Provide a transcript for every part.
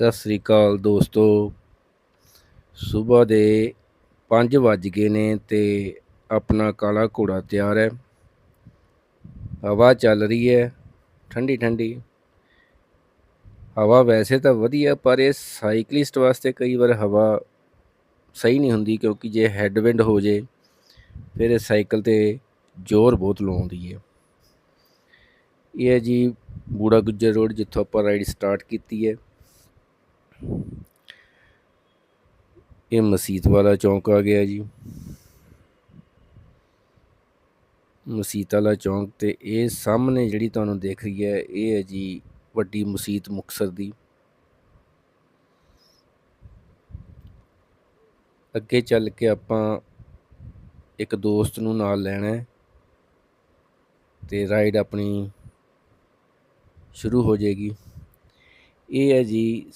ਸਤਿ ਸ੍ਰੀ ਅਕਾਲ ਦੋਸਤੋ। ਸਵੇਰ ਦੇ 5 ਵੱਜ ਗਏ ਨੇ ਤੇ ਆਪਣਾ ਕਾਲਾ ਘੋੜਾ ਤਿਆਰ ਹੈ। ਹਵਾ ਚੱਲ ਰਹੀ ਹੈ, ਠੰਡੀ ਠੰਡੀ। ਹਵਾ ਵੈਸੇ ਤਾਂ ਵਧੀਆ, ਪਰ ਇਹ ਸਾਈਕਲਿਸਟ ਵਾਸਤੇ ਕਈ ਵਾਰ ਹਵਾ ਸਹੀ ਨਹੀਂ ਹੁੰਦੀ ਕਿਉਂਕਿ ਜੇ ਹੈੱਡਵਿੰਡ ਹੋ ਜੇ, ਫਿਰ ਇਹ ਸਾਈਕਲ ਤੇ ਜ਼ੋਰ ਬਹੁਤ ਲਾਉਂਦੀ ਹੈ। ਇਹ ਹੈ ਜੀ ਬੂੜਾ ਗੁੱਜਰ ਰੋਡ, ਜਿੱਥੋਂ ਆਪਾਂ ਰਾਈਡ ਸਟਾਰਟ ਕੀਤੀ ਹੈ। ਇਹ ਮਸੀਤ ਵਾਲਾ ਚੌਂਕ ਆ ਗਿਆ ਜੀ। ਮਸੀਤ ਵਾਲਾ ਚੌਂਕ ਤੇ ਇਹ ਸਾਹਮਣੇ ਜਿਹੜੀ ਤੁਹਾਨੂੰ ਦੇਖ ਰਹੀ ਹੈ, ਇਹ ਹੈ ਜੀ ਵੱਡੀ ਮਸੀਤ ਮੁਕਸਰ ਦੀ। ਅੱਗੇ ਚੱਲ ਕੇ ਆਪਾਂ ਇੱਕ ਦੋਸਤ ਨੂੰ ਨਾਲ ਲੈਣਾ ਹੈ ਤੇ ਰਾਈਡ ਆਪਣੀ ਸ਼ੁਰੂ ਹੋ ਜਾਏਗੀ। ਇਹ ਹੈ ਜੀ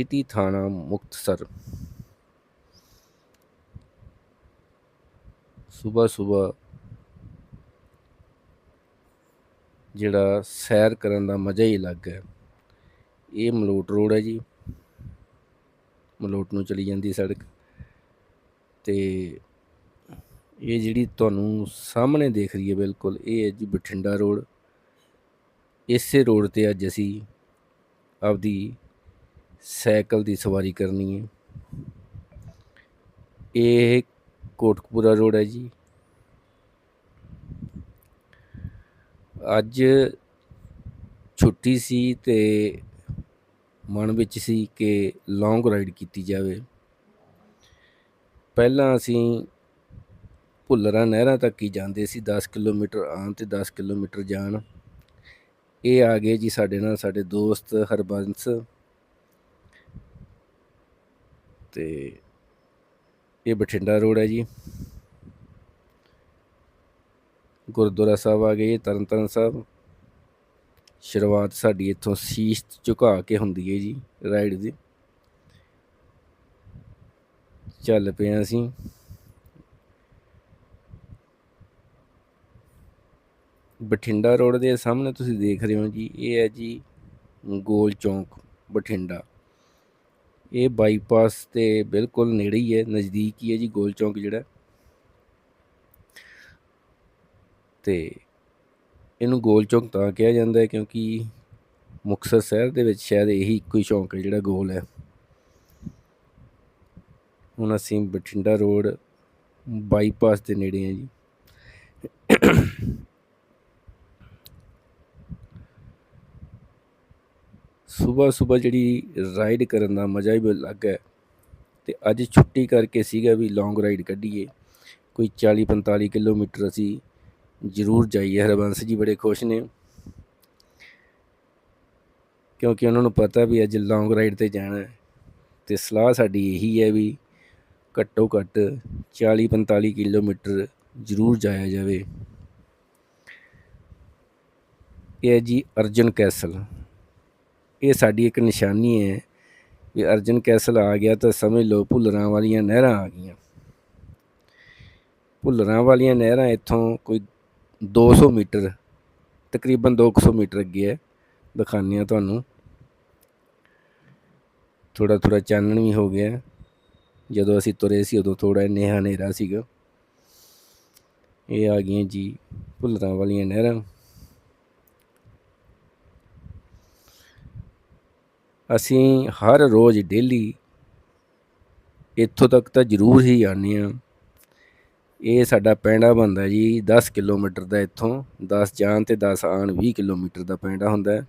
ਸਿਟੀ ਥਾਣਾ ਮੁਕਤਸਰ। ਸਵੇਰ ਸਵੇਰ ਜਿਹੜਾ ਸੈਰ ਕਰਨ ਦਾ ਮਜ਼ਾ ਹੀ ਅਲੱਗ ਹੈ। ਇਹ ਮਲੋਟ ਰੋਡ ਹੈ ਜੀ। ਮਲੋਟ ਨੂੰ ਚਲੀ ਜਾਂਦੀ ਸੜਕ। ਤੇ ਇਹ ਜਿਹੜੀ ਤੁਹਾਨੂੰ ਸਾਹਮਣੇ ਦੇਖ ਰਹੀ ਹੈ ਬਿਲਕੁਲ, ਇਹ ਹੈ ਜੀ ਬਠਿੰਡਾ ਰੋਡ। ਇਸੇ ਰੋਡ ਤੇ ਅੱਜ ਅਸੀਂ ਆਪਦੀ ਸਾਈਕਲ ਦੀ ਸਵਾਰੀ ਕਰਨੀ ਹੈ। ਇਹ ਕੋਟਕਪੂਰਾ ਰੋਡ ਹੈ ਜੀ। ਅੱਜ ਛੁੱਟੀ ਸੀ ਤੇ ਮਨ ਵਿੱਚ ਸੀ ਕਿ ਲੌਂਗ ਰਾਈਡ ਕੀਤੀ ਜਾਵੇ। ਪਹਿਲਾਂ ਅਸੀਂ ਭੁੱਲਰਾਂ ਨਹਿਰਾਂ ਤੱਕ ਹੀ ਜਾਂਦੇ ਸੀ 10 ਕਿਲੋਮੀਟਰ ਆਉਣ ਤੇ 10 ਕਿਲੋਮੀਟਰ ਜਾਣ। ਇਹ ਆ ਗਏ ਜੀ ਸਾਡੇ ਨਾਲ ਸਾਡੇ ਦੋਸਤ ਹਰਬੰਸ ਤੇ ਇਹ ਬਠਿੰਡਾ ਰੋਡ ਹੈ ਜੀ। ਗੁਰਦੁਆਰਾ ਸਾਹਿਬ ਆ ਗਏ, ਤਰਨਤਾਰਨ ਸਾਹਿਬ। ਸ਼ੁਰੂਆਤ ਸਾਡੀ ਇੱਥੋਂ ਸੀਸ ਝੁਕਾ ਕੇ ਹੁੰਦੀ ਹੈ ਜੀ ਰਾਈਡ ਦੀ ਚੱਲ ਪਏ ਅਸੀਂ। ਬਠਿੰਡਾ ਰੋਡ ਦੇ ਸਾਹਮਣੇ ਤੁਸੀਂ ਦੇਖ ਰਹੇ ਹੋ ਜੀ, ਇਹ ਹੈ ਜੀ ਗੋਲ ਚੌਂਕ ਬਠਿੰਡਾ। ਇਹ ਬਾਈਪਾਸ ਤੇ ਬਿਲਕੁਲ ਨੇੜੇ ਹੀ ਹੈ, ਨਜ਼ਦੀਕ ਹੀ ਹੈ ਜੀ ਗੋਲ ਚੌਂਕ ਜਿਹੜਾ। ਤੇ ਇਹਨੂੰ ਗੋਲ ਚੌਂਕ ਤਾਂ ਕਿਹਾ ਜਾਂਦਾ ਹੈ ਕਿਉਂਕਿ ਮੁਕਤਸਰ ਸ਼ਹਿਰ ਦੇ ਵਿੱਚ ਸ਼ਾਇਦ ਇਹੀ ਇੱਕੋ ਹੀ ਚੌਂਕ ਹੈ ਜਿਹੜਾ ਗੋਲ ਹੈ। ਹੁਣ ਅਸੀਂ ਬਠਿੰਡਾ ਰੋਡ ਬਾਈਪਾਸ ਦੇ ਨੇੜੇ ਹਾਂ ਜੀ। ਸਵੇਰ ਸਵੇਰ ਜਿਹੜੀ ਰਾਈਡ ਕਰਨ ਦਾ ਮਜ਼ਾ ਹੀ ਅਲੱਗ ਹੈ ਤੇ ਅੱਜ ਛੁੱਟੀ ਕਰਕੇ ਸੀਗਾ ਵੀ ਲੌਂਗ ਰਾਈਡ ਕੱਢੀਏ, ਕੋਈ 40 45 ਕਿਲੋਮੀਟਰ ਅਸੀਂ ਜ਼ਰੂਰ ਜਾਈਏ, ਹਰਬੰਸ ਜੀ ਬੜੇ ਖੁਸ਼ ਨੇ। ਕਿਉਂਕਿ ਉਹਨਾਂ ਨੂੰ ਪਤਾ ਵੀ ਅੱਜ ਲੌਂਗ ਰਾਈਡ ਤੇ ਜਾਣਾ ਤੇ ਸਲਾਹ ਸਾਡੀ ਇਹੀ ਹੈ ਵੀ ਘੱਟੋ ਘੱਟ 40 45 ਕਿਲੋਮੀਟਰ ਜ਼ਰੂਰ ਜਾਇਆ ਜਾਵੇ। ਇਹ ਹੈ ਜੀ ਅਰਜਨ ਕੈਸਲ। ਇਹ ਸਾਡੀ ਇੱਕ ਨਿਸ਼ਾਨੀ ਹੈ ਵੀ ਅਰਜਨ ਕੈਸਲ ਆ ਗਿਆ ਤਾਂ ਸਮਝ ਲਓ ਭੁੱਲਰਾਂ ਵਾਲੀਆਂ ਨਹਿਰਾਂ ਆ ਗਈਆਂ। ਭੁੱਲਰਾਂ ਵਾਲੀਆਂ ਨਹਿਰਾਂ ਇੱਥੋਂ ਕੋਈ 200 ਮੀਟਰ, ਤਕਰੀਬਨ 200 ਮੀਟਰ ਅੱਗੇ ਹੈ। ਦਿਖਾਉਂਦੇ ਆ ਤੁਹਾਨੂੰ। ਥੋੜਾ ਥੋੜਾ ਚਾਨਣ ਵੀ ਹੋ ਗਿਆ। ਜਦੋਂ ਅਸੀਂ ਤੁਰੇ ਸੀ ਉਦੋਂ ਥੋੜਾ ਨੇਹਾ ਹਨੇਰਾ ਸੀਗਾ। ਇਹ ਆ ਗਈਆਂ ਜੀ ਭੁੱਲਰਾਂ ਵਾਲੀਆਂ ਨਹਿਰਾਂ। ਅਸੀਂ ਹਰ ਰੋਜ਼ ਡੇਲੀ ਇੱਥੋਂ ਤੱਕ ਤਾਂ ਜ਼ਰੂਰ ਹੀ ਆਉਂਦੇ ਹਾਂ। ਇਹ ਸਾਡਾ ਪੈਂਡਾ ਬੰਦਾ ਜੀ 10 ਕਿਲੋਮੀਟਰ ਦਾ ਇੱਥੋਂ 10 ਜਾਣ ਤੇ 10 ਆਣ 20 ਕਿਲੋਮੀਟਰ ਦਾ ਪੈਂਡਾ ਹੁੰਦਾ ਹੈ।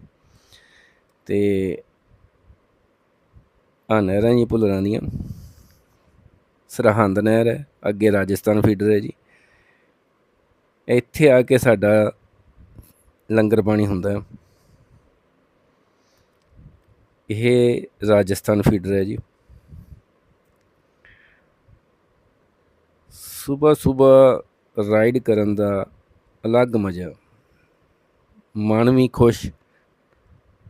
ਤੇ ਆ ਨਹਿਰਾਂ ਜੀ ਭੁੱਲਰਾਂ ਦੀਆਂ, ਸਰਹੰਦ ਨਹਿਰ ਹੈ, ਅੱਗੇ ਰਾਜਸਥਾਨ ਫੀਡਰ ਹੈ ਜੀ। ਇੱਥੇ ਆ ਕੇ ਸਾਡਾ ਲੰਗਰ ਪਾਣੀ ਹੁੰਦਾ ਹੈ। ਇਹ ਰਾਜਸਥਾਨ ਫੀਡਰ ਹੈ ਜੀ। ਸਵੇਰ ਸਵੇਰ ਰਾਈਡ ਕਰਨ ਦਾ ਅਲੱਗ ਮਜ਼ਾ। ਮਨ ਵੀ ਖੁਸ਼,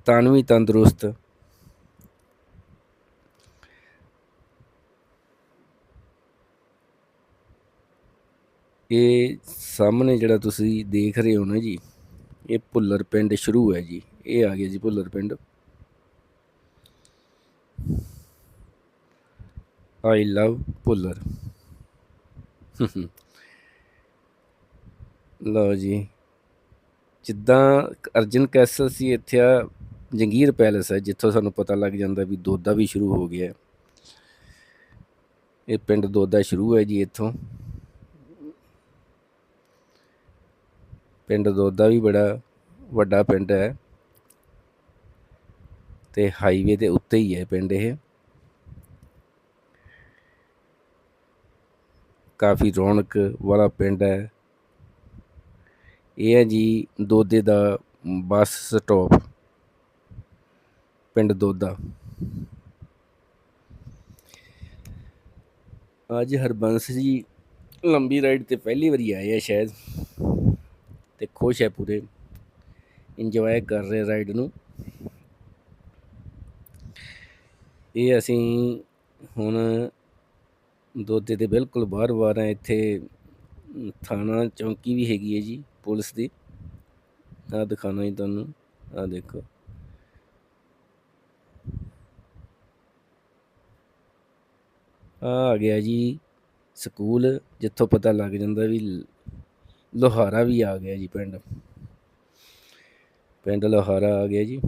ਤਨ ਵੀ ਤੰਦਰੁਸਤ। ਇਹ ਸਾਹਮਣੇ ਜਿਹੜਾ ਤੁਸੀਂ ਦੇਖ ਰਹੇ ਹੋ ਨਾ ਜੀ, ਇਹ ਭੁੱਲਰ ਪਿੰਡ ਸ਼ੁਰੂ ਹੈ ਜੀ। ਇਹ ਆ ਗਿਆ ਜੀ ਭੁੱਲਰ ਪਿੰਡ। ਆਈ ਲਵ ਭੁੱਲਰ ਲਓ ਜੀ। ਜਿੱਦਾਂ ਅਰਜਨ ਕੈਸਲ ਸੀ ਇੱਥੇ ਆ, ਜੰਗੀਰ ਪੈਲੇਸ ਹੈ ਜਿੱਥੋਂ ਸਾਨੂੰ ਪਤਾ ਲੱਗ ਜਾਂਦਾ ਵੀ ਦੋਦਾ ਵੀ ਸ਼ੁਰੂ ਹੋ ਗਿਆ। ਇਹ ਪਿੰਡ ਦੋਦਾ ਸ਼ੁਰੂ ਹੈ ਜੀ ਇੱਥੋਂ। ਪਿੰਡ ਦੋਦਾ ਵੀ ਬੜਾ ਵੱਡਾ ਪਿੰਡ ਹੈ। ਤੇ ਹਾਈਵੇ ਦੇ ਉੱਤੇ ਹੀ ਹੈ ਪਿੰਡ ਇਹ। ਕਾਫੀ ਰੌਣਕ ਵਾਲਾ ਪਿੰਡ ਹੈ। ਇਹ ਹੈ ਜੀ ਦੋਦੇ ਦਾ ਬੱਸ ਸਟਾਪ, ਪਿੰਡ ਦੋਦਾ। ਅੱਜ ਹਰਬੰਸ ਜੀ ਲੰਬੀ ਰਾਈਡ ਤੇ ਪਹਿਲੀ ਵਾਰੀ ਆਏ ਆ ਸ਼ਾਇਦ ਤੇ ਖੁਸ਼ ਹੈ ਪੂਰੇ ਇੰਜੋਏ ਕਰ ਰਹੇ ਰਾਈਡ ਨੂੰ। ਇਹ ਅਸੀਂ ਹੁਣ ਦੋਦੇ ਦੇ ਬਿਲਕੁਲ ਬਾਹਰ ਬਾਹਰ ਆ, ਇੱਥੇ ਥਾਣਾ, ਚੌਂਕੀ ਵੀ ਹੈਗੀ ਹੈ ਜੀ, ਪੁਲਿਸ ਦੀ। ਆ ਦਿਖਾਣਾ ਜੀ ਤੁਹਾਨੂੰ ਆ ਦੇਖੋ। ਆ ਆ ਗਿਆ ਜੀ ਸਕੂਲ, ਜਿੱਥੋਂ ਪਤਾ ਲੱਗ ਜਾਂਦਾ ਵੀ ਲ- ਲੋਹਾਰਾ ਵੀ ਆ ਗਿਆ ਜੀ ਪਿੰਡ। ਪਿੰਡ ਲੋਹਾਰਾ ਆ ਗਿਆ ਜੀ।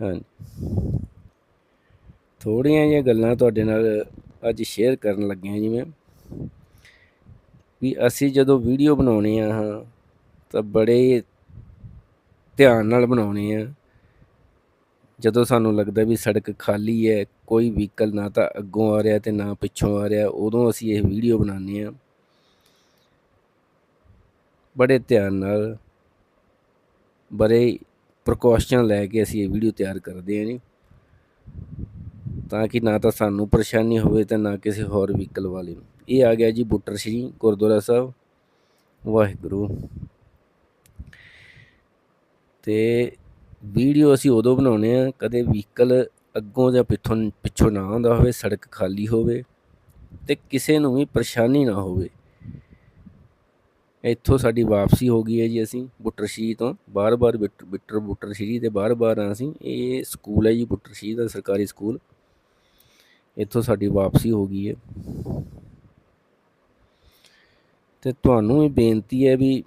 ਹਾਂਜੀ। ਥੋੜੀਆਂ ਜਿਹੀਆਂ ਗੱਲਾਂ ਤੁਹਾਡੇ ਨਾਲ ਅੱਜ ਸ਼ੇਅਰ ਕਰਨ ਲੱਗਿਆ ਜੀ ਮੈਂ। ਵੀ ਅਸੀਂ ਜਦੋਂ ਵੀਡੀਓ ਬਣਾਉਣੇ ਆ ਹਾਂ, ਤਾਂ ਬੜੇ ਧਿਆਨ ਨਾਲ ਬਣਾਉਣੇ ਆ। ਜਦੋਂ ਸਾਨੂੰ ਲੱਗਦਾ ਵੀ ਸੜਕ ਖਾਲੀ ਹੈ, ਕੋਈ ਵਹੀਕਲ ਨਾ ਤਾਂ ਅੱਗੋਂ ਆ ਰਿਹਾ ਤੇ ਨਾ ਪਿੱਛੋਂ ਆ ਰਿਹਾ, ਉਦੋਂ ਅਸੀਂ ਇਹ ਵੀਡੀਓ ਬਣਾਉਂਦੇ ਆ। ਬੜੇ ਧਿਆਨ ਨਾਲ, ਬੜੇ ਪ੍ਰੀਕਾਸ਼ਨ ਲੈ ਕੇ ਅਸੀਂ ਇਹ ਵੀਡੀਓ ਤਿਆਰ ਕਰਦੇ ਹਾਂ ਜੀ। ਤਾਂ ਕਿ ਨਾ ਤਾਂ ਸਾਨੂੰ ਪਰੇਸ਼ਾਨੀ ਹੋਵੇ ਤੇ ਨਾ ਕਿਸੇ ਹੋਰ ਵਹੀਕਲ ਵਾਲੇ ਨੂੰ। ਇਹ ਆ ਗਿਆ ਜੀ ਬੁੱਟਰ ਸ਼੍ਰੀ ਗੁਰਦੁਆਰਾ ਸਾਹਿਬ। ਵਾਹਿਗੁਰੂ। ਤੇ ਵੀਡੀਓ ਅਸੀਂ ਉਦੋਂ ਬਣਾਉਨੇ ਆ ਕਦੇ ਵਹੀਕਲ ਅੱਗੋਂ ਜਾਂ ਪਿੱਛੋਂ ਪਿੱਛੋਂ ਨਾ ਆਉਂਦਾ ਹੋਵੇ, ਸੜਕ ਖਾਲੀ ਹੋਵੇ ਤੇ ਕਿਸੇ ਨੂੰ ਵੀ ਪਰੇਸ਼ਾਨੀ ਨਾ ਹੋਵੇ। ਇੱਥੋਂ ਸਾਡੀ ਵਾਪਸੀ ਹੋ ਗਈ ਹੈ ਜੀ ਅਸੀਂ ਬੁੱਟਰ ਸ਼੍ਰੀ ਤੋਂ ਬਾਰ-ਬਾਰ ਬਿੱਟਰ ਬਿੱਟਰ ਬੁੱਟਰ ਸ਼੍ਰੀ ਦੇ ਬਾਰ-ਬਾਰ ਆ ਅਸੀਂ ਇਹ ਸਕੂਲ ਹੈ ਜੀ ਬੁੱਟਰ ਸ਼੍ਰੀ ਦਾ ਸਰਕਾਰੀ ਸਕੂਲ। ਇੱਥੋਂ ਸਾਡੀ ਵਾਪਸੀ ਹੋ ਗਈ ਹੈ। ਤੇ ਤੁਹਾਨੂੰ ਵੀ ਬੇਨਤੀ ਹੈ ਵੀ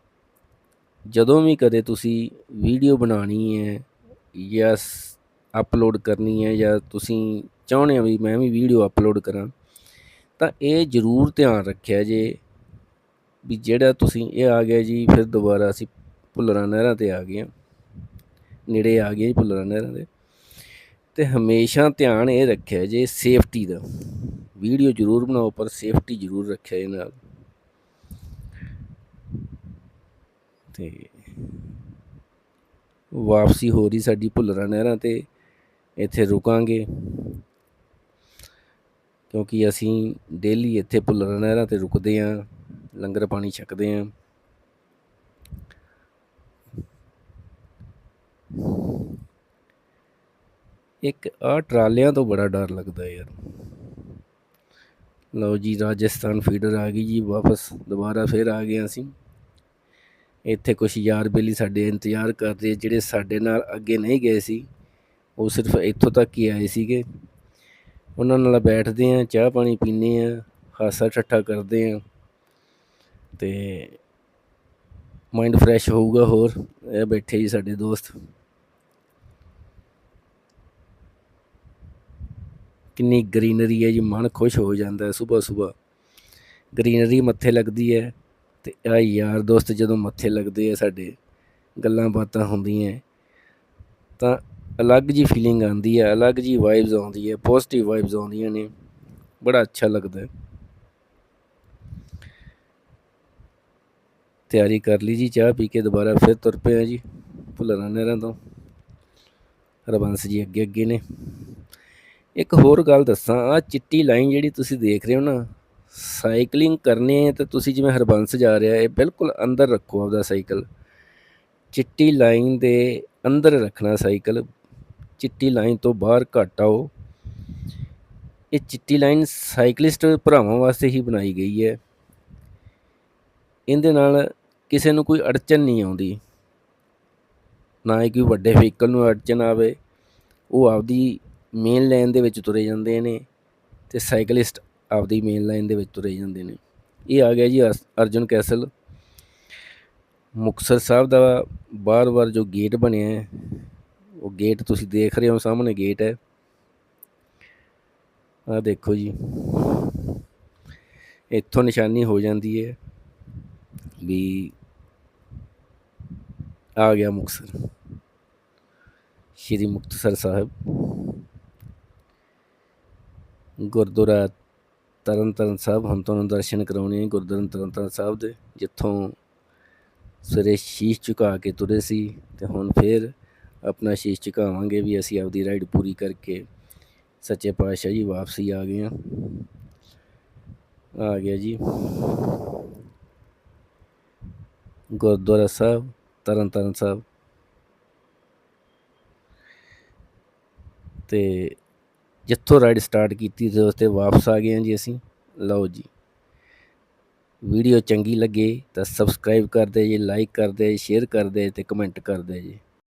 ਜਦੋਂ ਵੀ ਕਦੇ ਤੁਸੀਂ ਵੀਡੀਓ ਬਣਾਉਣੀ ਹੈ ਜਾਂ ਅਪਲੋਡ ਕਰਨੀ ਹੈ ਜਾਂ ਤੁਸੀਂ ਚਾਹੁੰਦੇ ਹੋ ਵੀ ਮੈਂ ਵੀ ਵੀਡੀਓ ਅਪਲੋਡ ਕਰਾਂ, ਤਾਂ ਇਹ ਜ਼ਰੂਰ ਧਿਆਨ ਰੱਖਿਆ ਜੇ ਵੀ ਜਿਹੜਾ ਤੁਸੀਂ ਇਹ ਆ ਗਿਆ ਜੀ, ਫਿਰ ਦੁਬਾਰਾ ਅਸੀਂ ਭੁੱਲਰਾਂ ਨਹਿਰਾਂ ਤੇ ਆ ਗਏ ਹਾਂ। ਨੇੜੇ ਆ ਗਏ ਜੀ ਭੁੱਲਰਾਂ ਨਹਿਰਾਂ ਦੇ। ਤੇ ਹਮੇਸ਼ਾ ਧਿਆਨ ਇਹ ਰੱਖਿਆ ਜੇ ਸੇਫਟੀ ਦਾ। ਵੀਡੀਓ ਜ਼ਰੂਰ ਬਣਾਓ, ਪਰ ਸੇਫਟੀ ਜ਼ਰੂਰ ਰੱਖਿਆ ਇਹ ਨਾਲ। ਤੇ ਵਾਪਸੀ ਹੋ ਰਹੀ ਸਾਡੀ ਭੁੱਲਰਾਂ ਨਹਿਰਾਂ ਤੇ। ਇੱਥੇ ਰੁਕਾਂਗੇ। ਕਿਉਂਕਿ ਅਸੀਂ ਡੇਲੀ ਇੱਥੇ ਭੁੱਲਰਾਂ ਨਹਿਰਾਂ ਤੇ ਰੁਕਦੇ ਆਂ ਲੰਗਰ ਪਾਣੀ ਛਕਦੇ ਆਂ। ਇੱਕ ਆ ਟਰਾਲਿਆਂ ਤੋਂ ਬੜਾ ਡਰ ਲੱਗਦਾ ਯਾਰ। ਲਓ ਜੀ, ਰਾਜਸਥਾਨ ਫੀਡਰ ਆ ਗਈ ਜੀ, ਵਾਪਸ ਦੁਬਾਰਾ ਫੇਰ ਆ ਗਏ ਅਸੀਂ। ਇੱਥੇ ਕੁਝ ਯਾਰ ਬੇਲੀ ਸਾਡੇ ਇੰਤਜ਼ਾਰ ਕਰਦੇ ਜਿਹੜੇ ਸਾਡੇ ਨਾਲ ਅੱਗੇ ਨਹੀਂ ਗਏ ਸੀ, ਉਹ ਸਿਰਫ ਇੱਥੋਂ ਤੱਕ ਹੀ ਆਏ ਸੀਗੇ। ਉਹਨਾਂ ਨਾਲ ਬੈਠਦੇ ਆ, ਚਾਹ ਪਾਣੀ ਪੀਂਦੇ ਆ ਹਾਸਾ ਠੱਠਾ ਕਰਦੇ ਆ। ਤੇ ਮਾਈਂਡ ਫਰੈਸ਼ ਹੋਊਗਾ ਹੋਰ। ਇਹ ਬੈਠੇ ਜੀ ਸਾਡੇ ਦੋਸਤ। ਕਿੰਨੀ ਗ੍ਰੀਨਰੀ ਹੈ ਜੀ, ਮਨ ਖੁਸ਼ ਹੋ ਜਾਂਦਾ ਹੈ ਸਵੇਰ ਸਵੇਰ ਗ੍ਰੀਨਰੀ ਮੱਥੇ ਲੱਗਦੀ ਹੈ ਤੇ ਆ ਯਾਰ ਦੋਸਤ ਜਦੋਂ ਮੱਥੇ ਲੱਗਦੇ ਆ ਸਾਡੇ, ਗੱਲਾਂ ਬਾਤਾਂ ਹੁੰਦੀਆਂ ਤਾਂ ਅਲੱਗ ਜੀ ਫੀਲਿੰਗ ਆਉਂਦੀ ਹੈ, ਅਲੱਗ ਜੀ ਵਾਈਬਸ ਆਉਂਦੀ ਹੈ ਪੋਜ਼ਿਟਿਵ ਵਾਈਬਸ ਆਉਂਦੀਆਂ ਨੇ। ਬੜਾ ਅੱਛਾ ਲੱਗਦਾ ਹੈ। ਤਿਆਰੀ ਕਰ ਲਈ ਜੀ, ਚਾਹ ਪੀ ਕੇ ਦੁਬਾਰਾ ਫਿਰ ਤੁਰ ਪਏ ਆ ਜੀ ਭੁੱਲਰਾਂ ਨਹਿਰਾਂ ਤੋਂ। ਹਰਬੰਸ ਜੀ ਅੱਗੇ ਅੱਗੇ ਨੇ। ਇੱਕ ਹੋਰ ਗੱਲ ਦੱਸਾਂ ਆ ਚਿੱਟੀ ਲਾਈਨ ਜਿਹੜੀ ਤੁਸੀਂ ਦੇਖ ਰਹੇ ਹੋ ਨਾ, ਸਾਈਕਲਿੰਗ ਕਰਨੀ ਹੈ ਤਾਂ ਤੁਸੀਂ ਜਿਵੇਂ ਹਰਬੰਸ ਜਾ ਰਿਹਾ, ਇਹ ਬਿਲਕੁਲ ਅੰਦਰ ਰੱਖੋ ਆਪਦਾ ਸਾਈਕਲ। ਚਿੱਟੀ ਲਾਈਨ ਦੇ ਅੰਦਰ ਰੱਖਣਾ ਸਾਈਕਲ, ਚਿੱਟੀ ਲਾਈਨ ਤੋਂ ਬਾਹਰ ਘੱਟ ਆਓ। ਇਹ ਚਿੱਟੀ ਲਾਈਨ ਸਾਈਕਲਿਸਟ ਭਰਾਵਾਂ ਵਾਸਤੇ ਹੀ ਬਣਾਈ ਗਈ ਹੈ। ਇਹਦੇ ਨਾਲ ਕਿਸੇ ਨੂੰ ਕੋਈ ਅੜਚਨ ਨਹੀਂ ਆਉਂਦੀ। ਨਾ ਹੀ ਕੋਈ ਵੱਡੇ ਵਹੀਕਲ ਨੂੰ ਅੜਚਨ ਆਵੇ। ਉਹ ਆਪਦੀ ਮੇਨ ਲਾਈਨ ਦੇ ਵਿੱਚ ਤੁਰੇ ਜਾਂਦੇ ਨੇ ਤੇ ਸਾਈਕਲਿਸਟ ਆਪਦੀ ਮੇਨ ਲਾਈਨ ਦੇ ਵਿੱਚ ਤੁਰੇ ਜਾਂਦੇ ਨੇ। ਇਹ ਆ ਗਿਆ ਜੀ ਅਸ- ਅਰਜੁਨ ਕੈਸਲ। ਮੁਕਤਸਰ ਸਾਹਿਬ ਦਾ ਬਾਰ-ਬਾਰ ਜੋ ਗੇਟ ਬਣਿਆ ਹੈ, ਉਹ ਗੇਟ ਤੁਸੀਂ ਦੇਖ ਰਹੇ ਹੋ, ਸਾਹਮਣੇ ਗੇਟ ਹੈ। ਆ ਦੇਖੋ ਜੀ। ਇੱਥੋਂ ਨਿਸ਼ਾਨੀ ਹੋ ਜਾਂਦੀ ਹੈ। ਵੀ ਆ ਗਿਆ ਮੁਕਤਸਰ। ਸ਼੍ਰੀ ਮੁਕਤਸਰ ਸਾਹਿਬ। ਗੁਰਦੁਆਰਾ ਤਰਨ ਤਾਰਨ ਸਾਹਿਬ ਹੁਣ ਤੁਹਾਨੂੰ ਦਰਸ਼ਨ ਕਰਾਉਣੇ ਆ ਗੁਰਦੁਆਰਾ ਤਰਨ ਤਾਰਨ ਸਾਹਿਬ ਦੇ, ਜਿੱਥੋਂ ਸਵੇਰੇ ਸ਼ੀਸ਼ ਝੁਕਾ ਕੇ ਤੁਰੇ ਸੀ ਤੇ ਹੁਣ ਫੇਰ ਆਪਣਾ ਸ਼ੀਸ਼ ਝੁਕਾਵਾਂਗੇ ਵੀ ਅਸੀਂ ਆਪਦੀ ਰਾਈਡ ਪੂਰੀ ਕਰਕੇ ਸੱਚੇ ਪਾਤਸ਼ਾਹ ਜੀ ਵਾਪਸੀ ਆ ਗਏ ਆ। ਆ ਗਿਆ ਜੀ। ਗੁਰਦੁਆਰਾ ਸਾਹਿਬ, ਤਰਨ ਤਾਰਨ ਸਾਹਿਬ। ਤੇ ਜਿੱਥੋਂ ਰਾਈਡ ਸਟਾਰਟ ਕੀਤੀ ਤੇ ਉਸ ਤੇ ਵਾਪਸ ਆ ਗਏ ਹਾਂ ਜੀ ਅਸੀਂ। ਲਓ ਜੀ। ਵੀਡੀਓ ਚੰਗੀ ਲੱਗੇ ਤਾਂ ਸਬਸਕ੍ਰਾਈਬ ਕਰਦੇ ਦਿਓ ਜੀ ਲਾਈਕ ਕਰਦੇ ਦਿਓ ਸ਼ੇਅਰ ਕਰਦੇ ਦਿਓ ਤੇ ਕਮੈਂਟ ਕਰਦੇ ਜੀ।